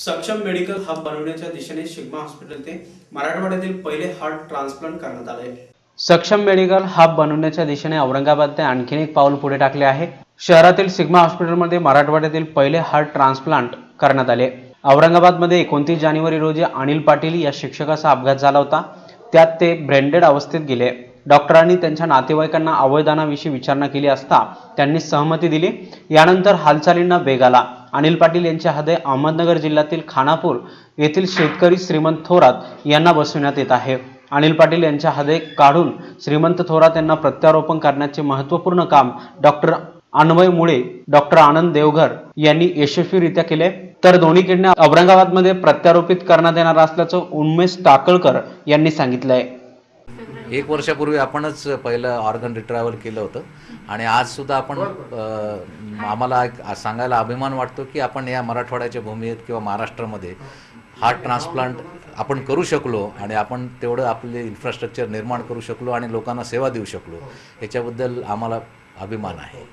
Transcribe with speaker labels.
Speaker 1: सक्षम medical hub बनवण्याच्या दिशेने शिग्मा हॉस्पिटल ते मराठवाड्यातील पहिले हार्ट ट्रान्सप्लांट करण्यात आले सक्षम मेडिकल हब बनवण्याच्या दिशेने औरंगाबादने आणखीन एक पाऊल पुढे टाकले आहे. शहरातील सिग्मा हॉस्पिटलमध्ये मराठवाड्यातील पहिले हार्ट ट्रान्सप्लांट करण्यात आले. औरंगाबादमध्ये एकोणतीस जानेवारी रोजी अनिल पाटील या शिक्षकाचा अपघात झाला होता. त्यात ते ब्रेंडेड अवस्थेत गेले. डॉक्टरांनी त्यांच्या नातेवाईकांना अवयदानाविषयी विचारणा केली असता त्यांनी सहमती दिली. यानंतर हालचालींना वेग आला. अनिल पाटील यांच्या हदय अहमदनगर जिल्ह्यातील खानापूर येथील शेतकरी श्रीमंत थोरात यांना बसविण्यात येत आहे. अनिल पाटील यांच्या हदय काढून श्रीमंत थोरात यांना प्रत्यारोपण करण्याचे महत्त्वपूर्ण काम डॉक्टर अन्वय मुळे डॉक्टर आनंद देवघर यांनी यशस्वीरित्या केले. तर दोन्ही किडण्या औरंगाबादमध्ये प्रत्यारोपित करण्यात येणार असल्याचं उन्मेष टाकळकर यांनी सांगितलंय.
Speaker 2: एक वर्षापूर्वी आपणच पहिलं ऑर्गन रिट्रायवल केलं होतं. आणि आजसुद्धा आपण आम्हाला एक सांगायला अभिमान वाटतो की आपण या मराठवाड्याच्या भूमीत किंवा महाराष्ट्रामध्ये हार्ट ट्रान्सप्लांट आपण करू शकलो आणि आपण तेवढं आपले इन्फ्रास्ट्रक्चर निर्माण करू शकलो आणि लोकांना सेवा देऊ शकलो. याच्याबद्दल आम्हाला अभिमान आहे.